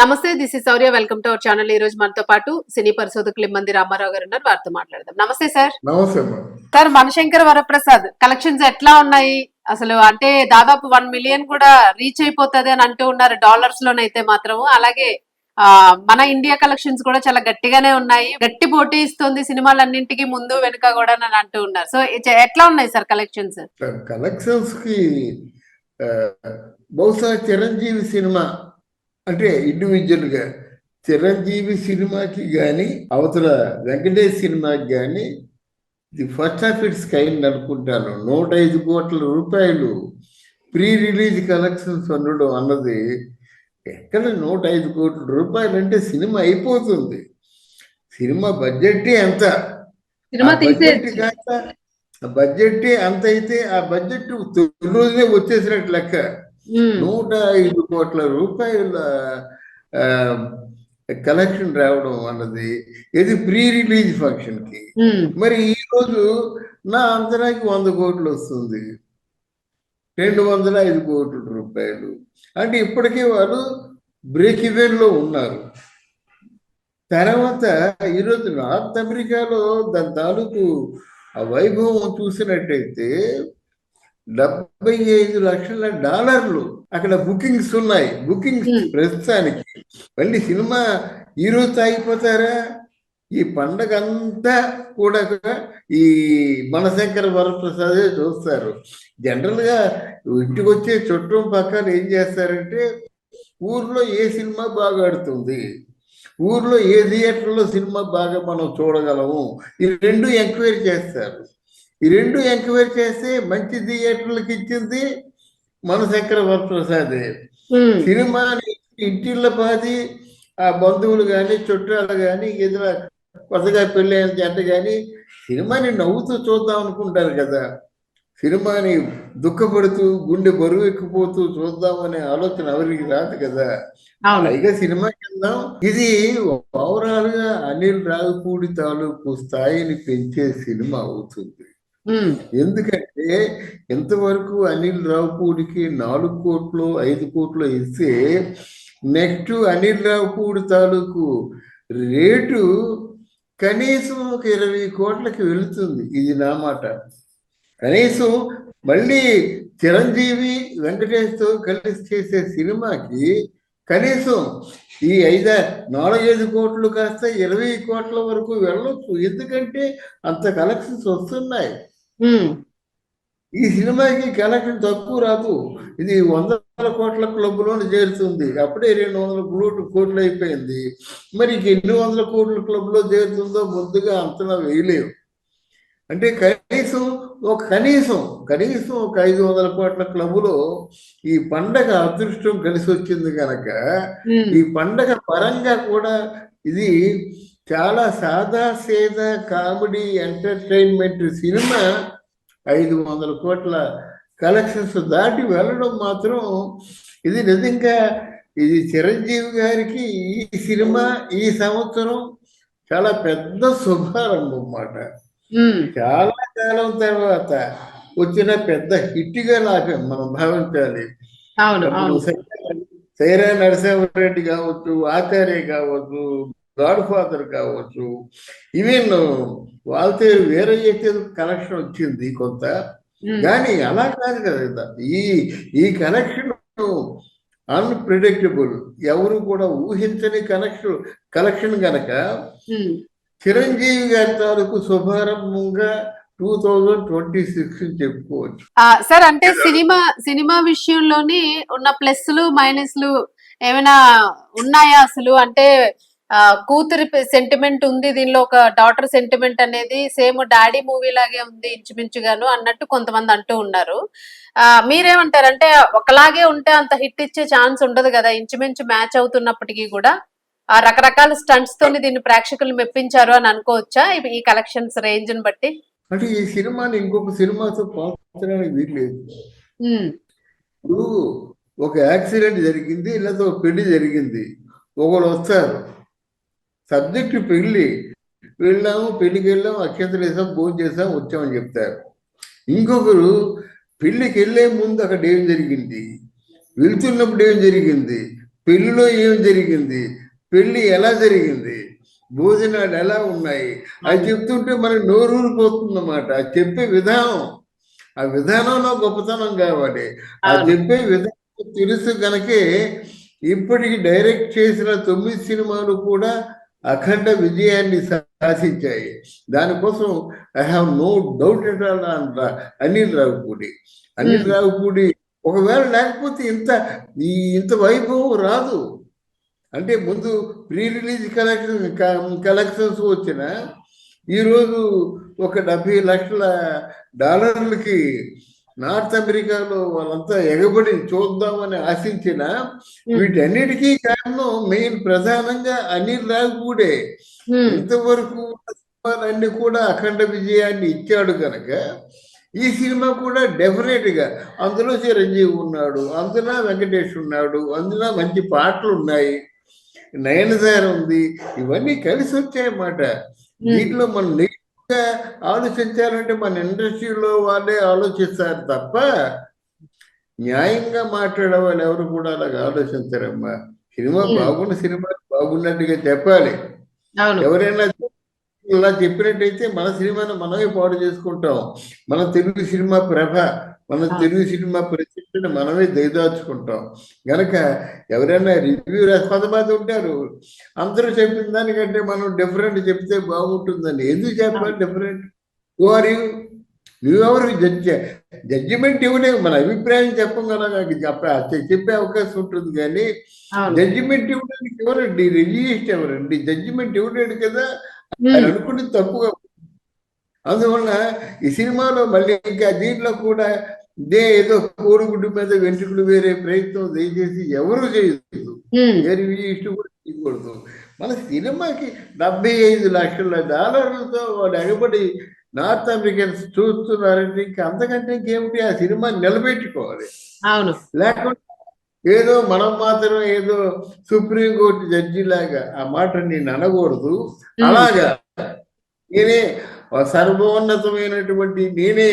నమస్తే this is Sourya welcome to our channel ఈ రోజు మనతో పాటు సినీ పరిశోధకులు ఇమ్మంది రామారావు గారు ఉన్నారు. వారితో మాట్లాడదాం. నమస్తే సార్ నమస్తే సార్ మనశంకర్ వరప్రసాద్ కలెక్షన్స్ ఎట్లా ఉన్నాయి? అసలు అంటే దాదాపు వన్ మిలియన్ కూడా రీచ్ అయిపోతుంది అని అంటూ ఉన్నారు. డాలర్స్ లోనైతే మాత్రం అలాగే మన ఇండియా కలెక్షన్స్ కూడా చాలా గట్టిగానే ఉన్నాయి. గట్టి పోటీ ఇస్తుంది సినిమాలన్నింటికి ముందు వెనుక కూడా అని అంటూ ఉన్నారు. సో ఎట్లా ఉన్నాయి సార్ కలెక్షన్స్ కలెక్షన్స్కి బహుశా చిరంజీవి సినిమా అంటే ఇండివిజువల్గా చిరంజీవి సినిమాకి గాని అవతల వెంకటేష్ సినిమాకి గాని ఇది ఫస్ట్ ఆఫ్ ఇట్స్ కైండ్ అనుకుంటాను. నూట ఐదు కోట్ల రూపాయలు ప్రీ రిలీజ్ కలెక్షన్స్ ఉండడం అన్నది ఎక్కడ నూట ఐదు కోట్ల రూపాయలు అంటే సినిమా అయిపోతుంది. సినిమా బడ్జెట్ ఎంత బడ్జెట్ అంత అయితే ఆ బడ్జెట్ తొలి రోజునే వచ్చేసినట్టు లెక్క. నూట ఐదు కోట్ల రూపాయల కలెక్షన్ రావడం అన్నది ఇది ప్రీ రిలీజ్ ఫంక్షన్కి మరి ఈ రోజు నా అంతరాకి వంద కోట్లు వస్తుంది. రెండు వందల ఐదు కోట్ల రూపాయలు. అంటే ఇప్పటికే వారు బ్రేక్లో ఉన్నారు. తర్వాత ఈరోజు నార్త్ అమెరికాలో దాని తాలూకు ఆ వైభవం చూసినట్టయితే డెబ్బై ఐదు లక్షల డాలర్లు అక్కడ బుకింగ్స్ ఉన్నాయి. బుకింగ్స్. ప్రస్తుతానికి. మళ్ళీ సినిమా ఈ రోజు ఆగిపోతారా ఈ పండగ అంతా కూడా ఈ మనశంకర వరప్రసాదే చూస్తారు. జనరల్గా ఇంటికి వచ్చే చుట్టం పక్కన ఏం చేస్తారంటే ఊర్లో ఏ సినిమా బాగా ఆడుతుంది? ఊర్లో ఏ థియేటర్లో సినిమా బాగా మనం చూడగలము? ఈ రెండు ఎంక్వైరీ చేస్తారు. ఈ రెండు ఎంక్వైరీ చేస్తే మంచి థియేటర్లకు ఇచ్చింది మనశంకర వరప్రసాదే. సినిమాని ఇంటిళ్ళ పాది ఆ బంధువులు కానీ చుట్టాలు కానీ ఏదైనా కొత్తగా పెళ్ళైన జంట కానీ సినిమాని నవ్వుతూ చూద్దాం అనుకుంటారు కదా. సినిమాని దుఃఖపడుతూ గుండె బరువు ఎక్కిపోతూ చూద్దామనే ఆలోచన ఎవరికి రాదు కదా. పైగా సినిమా వెళ్దాం ఇది ఓవరాల్గా అనిల్ రావిపూడి తాలూకు స్థాయిని పెంచే సినిమా అవుతుంది. ఎందుకంటే ఇంతవరకు అనిల్ రావుపూడికి నాలుగు కోట్లు ఐదు కోట్లు ఇస్తే నెక్స్ట్ అనిల్ రావుపూడి తాలూకు రేటు కనీసం ఒక ఇరవై కోట్లకి వెళుతుంది. ఇది నా మాట. కనీసం మళ్ళీ చిరంజీవి వెంకటేష్తో కలిసి చేసే సినిమాకి కనీసం ఈ ఐదా నాలుగైదు కోట్లు కాస్త ఇరవై కోట్ల వరకు వెళ్ళొచ్చు. ఎందుకంటే అంత కలెక్షన్స్ వస్తున్నాయి. ఈ సినిమాకి కలెక్షన్ తక్కువ రాదు. ఇది వందల కోట్ల క్లబ్లోనే చేరుతుంది. అప్పుడే రెండు వందల కోట్లు కోట్లు అయిపోయింది. మరి ఎన్ని వందల కోట్ల క్లబ్లో చేరుతుందో ముందుగా అంచనా వేయలేవు. అంటే కనీసం ఒక కనీసం కనీసం ఒక ఐదు వందల కోట్ల క్లబ్లో ఈ పండగ అదృష్టం కలిసి వచ్చింది కనుక ఈ పండగ పరంగా కూడా ఇది చాలా సాదా సేదా కామెడీ ఎంటర్టైన్మెంట్ సినిమా ఐదు వందల కోట్ల కలెక్షన్స్ దాటి వెళ్ళడం మాత్రం ఇది నిజంగా ఇది చిరంజీవి గారికి ఈ సినిమా ఈ సంవత్సరం చాలా పెద్ద శుభారంభం అన్నమాట. చాలా కాలం తర్వాత వచ్చిన పెద్ద హిట్గా నాకు మనం భావించాలి. సైరా నరసింహారెడ్డి కావచ్చు ఆచార్య కావచ్చు గాడ్ ఫాదర్ కావచ్చు. ఈవెన్ వాళ్ళతో వేరే కనెక్షన్ వచ్చింది కొంత. ఉమ్, కానీ అలా కాదు కదా ఈ ఈ కనెక్షన్ అన్ప్రిడిక్టబుల్ ఎవరు కూడా ఊహించని కనెక్షన్ కలెక్షన్ గనక ఉమ్. చిరంజీవి గారి తాలూకు శుభారంభంగా టూ థౌజండ్ ట్వంటీ సిక్స్ చెప్పుకోవచ్చు. ఆ, సార్ అంటే సినిమా సినిమా విషయంలోని ఉన్న ప్లస్లు మైనస్లు ఏమైనా ఉన్నాయా అసలు? అంటే కూతురి సెంటిమెంట్ ఉంది దీనిలో ఒక డాటర్ సెంటిమెంట్ అనేది సేమ్ డాడీ మూవీ లాగే ఉంది ఇంచుమించుగాను అన్నట్టు కొంతమంది అంటూ ఉన్నారు. ఆ, మీరేమంటారు? అంటే ఒకలాగే ఉంటే అంత హిట్ ఇచ్చే ఛాన్స్ ఉండదు కదా ఇంచుమించు మ్యాచ్ అవుతున్నప్పటికీ కూడా? ఆ రకరకాల స్టంట్స్ తోని దీన్ని ప్రేక్షకులు మెప్పించారు అని అనుకోవచ్చా? ఈ కలెక్షన్స్ రేంజ్ని బట్టి? అంటే ఈ సినిమాని ఇంకొక సినిమాతో పోల్చడానికి వీల్లేదు. ఇప్పుడు ఒక యాక్సిడెంట్ జరిగింది లేదా ఒక పెళ్ళి జరిగింది ఒకళ్ళు వస్తారు. సబ్జెక్టు పెళ్ళి వెళ్ళాము పెళ్ళికి వెళ్ళాము అక్షంతలు వేసాం భోజనం చేసాం వచ్చామని చెప్తారు. ఇంకొకరు పెళ్ళికి వెళ్ళే ముందు అక్కడ ఏం జరిగింది? వెళ్తున్నప్పుడు ఏం జరిగింది? పెళ్ళిలో ఏం జరిగింది? పెళ్ళి ఎలా జరిగింది? భోజనాలు ఎలా ఉన్నాయి? అది చెప్తుంటే మనకి నోరూరిపోతుంది అన్నమాట అది చెప్పే విధానం. ఆ విధానంలో గొప్పతనం కావాలి. ఆ. చెప్పే విధానం తెలుసు కనుకే ఇప్పటికి డైరెక్ట్ చేసిన తొమ్మిది సినిమాలు కూడా అఖండ విజయాన్ని సాధించాయి. దానికోసం I have no doubt at all అంట అనిల్ రావుపూడి అనిల్. రావుపూడి ఒకవేళ లేకపోతే ఇంత ఈ ఇంత వైభవం రాదు. అంటే ముందు ప్రీ రిలీజ్ కలెక్షన్ కలెక్షన్స్ వచ్చిన ఈరోజు ఒక డెబ్బై లక్షల డాలర్లకి నార్త్ అమెరికాలో వాళ్ళంతా ఎగబడి చూద్దామని ఆశించిన వీటన్నిటికీ కారణం మెయిన్ ప్రధానంగా అనిల్ రావుపూడే. ఉమ్, ఇంతవరకు సినిమాలన్నీ కూడా అఖండ విజయాన్ని ఇచ్చాడు కనుక ఈ సినిమా కూడా డెఫినెట్గా అందులో చిరంజీవి ఉన్నాడు అందులో వెంకటేష్ ఉన్నాడు అందులో మంచి పాటలు ఉన్నాయి నయనసార ఉంది ఇవన్నీ కలిసి వచ్చాయన్నమాట. దీంట్లో మనం నెగిటివ్ ఆలోచించాలంటే మన ఇండస్ట్రీలో వాళ్ళే ఆలోచిస్తారు తప్ప న్యాయంగా మాట్లాడే వాళ్ళు ఎవరు కూడా అలాగ ఆలోచించరమ్మా సినిమా. బాగున్న సినిమా బాగున్నట్టుగా చెప్పాలి ఎవరైనా ఇలా చెప్పినట్టయితే మన సినిమాను మనమే పాడు చేసుకుంటాం మన తెలుగు సినిమా ప్రభ మన. తెలుగు సినిమా ప్రతిష్టని మనమే దయదాచుకుంటాం గనక ఎవరైనా రివ్యూ కొంతమంది ఉంటారు. అందరూ చెప్పిన దానికంటే మనం డిఫరెంట్ చెప్తే బాగుంటుందని. ఎందుకు చెప్పాలి డిఫరెంట్ హూ ఆర్ యూ నువ్వెవరు జడ్జి జడ్జిమెంట్ ఇవ్వలేవు మన అభిప్రాయం చెప్పగలగా చెప్ప చెప్పే అవకాశం ఉంటుంది కానీ జడ్జిమెంట్ ఇవ్వడానికి ఎవరండి? రిజిస్ట్ ఎవరండి? జడ్జిమెంట్ ఇవ్వలేడు కదా? ఆయన అనుకుంటే తప్పుగా అందువల్ల ఈ సినిమాలో మళ్ళీ ఇంకా దీంట్లో కూడా ఇదే ఏదో కోరుగుడ్డు మీద వెంట్రుకలు వేరే ప్రయత్నం దయచేసి ఎవరు చేయదు ఏ రిజిస్ట్ కూడా చేయకూడదు. మన సినిమాకి డెబ్బై ఐదు లక్షల డాలర్లతో వాళ్ళు ఎగబడి నార్త్ అమెరికన్స్ చూస్తున్నారంటే ఇంకా అంతకంటే ఇంకేమిటి? ఆ సినిమా నిలబెట్టుకోవాలి. అవును. లేకుండా ఏదో మనం మాత్రం ఏదో సుప్రీంకోర్టు జడ్జి లాగా ఆ మాట నేను అనకూడదు. అలాగా నేనే సర్వోన్నతమైనటువంటి నేనే